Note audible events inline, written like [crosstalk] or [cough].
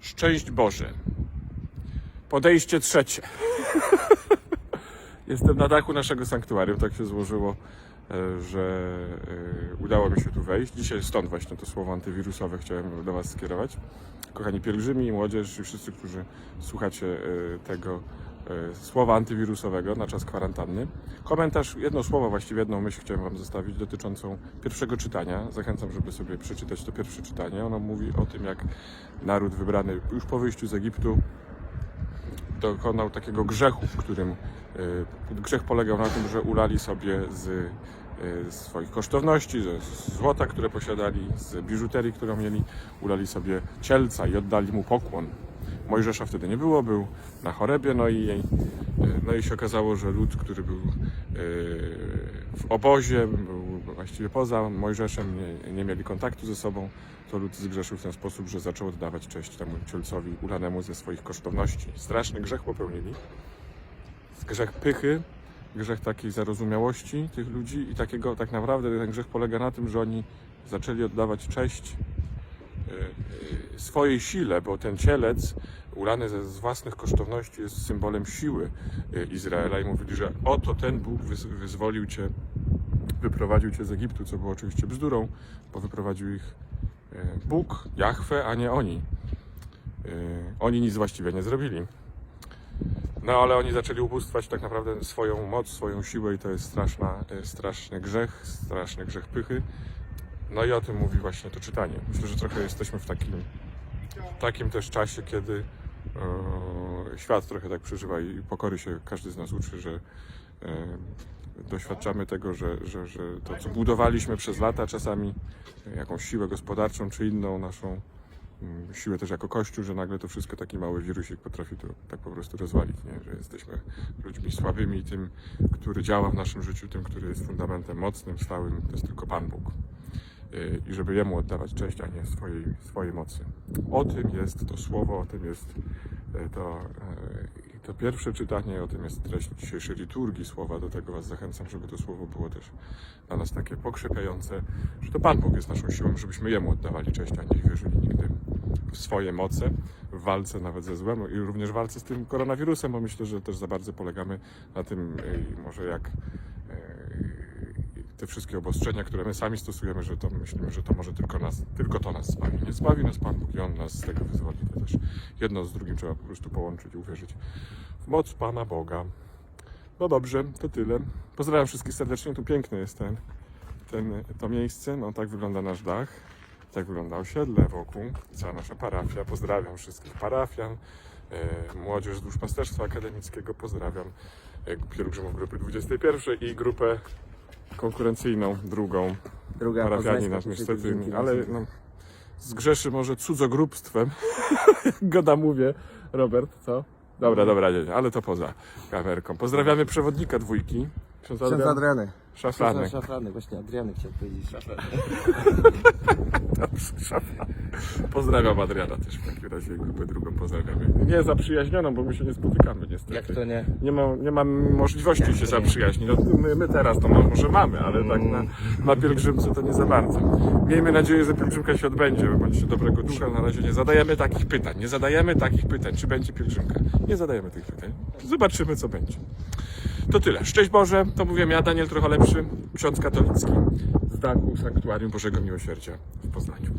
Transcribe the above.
Szczęść Boże. Podejście trzecie. [laughs] Jestem na dachu naszego sanktuarium. Tak się złożyło, e, że e, udało mi się tu wejść. Dzisiaj stąd właśnie to słowo antywirusowe chciałem do Was skierować. Kochani pielgrzymi, młodzież i wszyscy, którzy słuchacie e, tego słowa antywirusowego na czas kwarantanny. Komentarz, jedno słowo, właściwie jedną myśl chciałem Wam zostawić dotyczącą pierwszego czytania. Zachęcam, żeby sobie przeczytać to pierwsze czytanie. Ono mówi o tym, jak naród wybrany już po wyjściu z Egiptu dokonał takiego grzechu, w którym e, grzech polegał na tym, że ulali sobie z e, swoich kosztowności, ze złota, które posiadali, z biżuterii, którą mieli, ulali sobie cielca i oddali mu pokłon. Mojżesza wtedy nie było, był na chorebie, no i, e, no i się okazało, że lud, który był e, w obozie, był właściwie poza Mojżeszem, nie, nie mieli kontaktu ze sobą, to lud zgrzeszył w ten sposób, że zaczął oddawać cześć temu cielcowi ulanemu ze swoich kosztowności. Straszny grzech popełnili. Grzech pychy, grzech takiej zarozumiałości tych ludzi i takiego tak naprawdę ten grzech polega na tym, że oni zaczęli oddawać cześć swojej sile, bo ten cielec ulany ze z własnych kosztowności jest symbolem siły e, Izraela i mówili, że oto ten Bóg wyz- wyzwolił cię, wyprowadził cię z Egiptu, co było oczywiście bzdurą, bo wyprowadził ich e, Bóg, Jahwe, a nie oni. E, Oni nic właściwie nie zrobili. No ale oni zaczęli ubóstwać tak naprawdę swoją moc, swoją siłę i to jest straszna, straszny grzech, straszny grzech pychy. No i o tym mówi właśnie to czytanie. Myślę, że trochę jesteśmy w takim, w takim też czasie, kiedy e, świat trochę tak przeżywa i pokory się każdy z nas uczy, że e, doświadczamy tego, że, że, że to, co budowaliśmy przez lata, czasami jakąś siłę gospodarczą czy inną naszą mm, siłę też jako Kościół, że nagle to wszystko taki mały wirusik potrafi to tak po prostu rozwalić, nie? że jesteśmy ludźmi słabymi, tym, który działa w naszym życiu, tym, który jest fundamentem mocnym, stałym, to jest tylko Pan Bóg. Yy, I żeby Jemu oddawać cześć, a nie swojej, swojej mocy. O tym jest to słowo, o tym jest e, to, e, to pierwsze czytanie, o tym jest treść dzisiejszej liturgii słowa. Do tego Was zachęcam, żeby to słowo było też dla nas takie pokrzepiające, że to Pan Bóg jest naszą siłą, żebyśmy Jemu oddawali cześć, a nie wierzyli nigdy w swoje moce, w walce nawet ze złem i również w walce z tym koronawirusem, bo myślę, że też za bardzo polegamy na tym, może jak te wszystkie obostrzenia, które my sami stosujemy, że to myślimy, że to może tylko nas, tylko to nas zbawi. Nie zbawi nas Pan Bóg i On nas z tego wyzwoli. To też jedno z drugim trzeba po prostu połączyć i uwierzyć w moc Pana Boga. No dobrze, to tyle. Pozdrawiam wszystkich serdecznie. Tu piękny jest ten, ten, to miejsce. No tak wygląda nasz dach. Tak wygląda osiedle wokół, cała nasza parafia. Pozdrawiam wszystkich parafian, e, młodzież z duszpasterstwa akademickiego. Pozdrawiam pielgrzymów grupy 21 i grupę konkurencyjną, drugą. Druga Parafiani poznańska, nas to niestety, ale no, zgrzeszy może cudzogrubstwem. [laughs] Jak go namówię. Robert, co? Dobra, dobra, nie, nie, ale to poza kamerką. Pozdrawiamy przewodnika dwójki. Ksiądz Ksiądz Adrian Adriany. Szafranek. Szafrany, właśnie Adriany chciał powiedzieć. Dobrze, Szafranek. Pozdrawiam Adriana też w takim razie grupę drugą pozdrawiamy. Nie zaprzyjaźnioną, bo my się nie spotykamy niestety. Jak to nie? Nie ma, nie ma możliwości się zaprzyjaźnić. No, my, my teraz to może mamy, ale tak na, na pielgrzymce to nie za bardzo. Miejmy nadzieję, że pielgrzymka się odbędzie. Bądźcie dobrego ducha. Na razie nie zadajemy takich pytań. Nie zadajemy takich pytań, czy będzie pielgrzymka. Nie zadajemy tych pytań. Zobaczymy, co będzie. To tyle. Szczęść Boże. To mówiłem ja, Daniel trochę lepszy, ksiądz katolicki z dachu Sanktuarium Bożego Miłosierdzia w Poznaniu.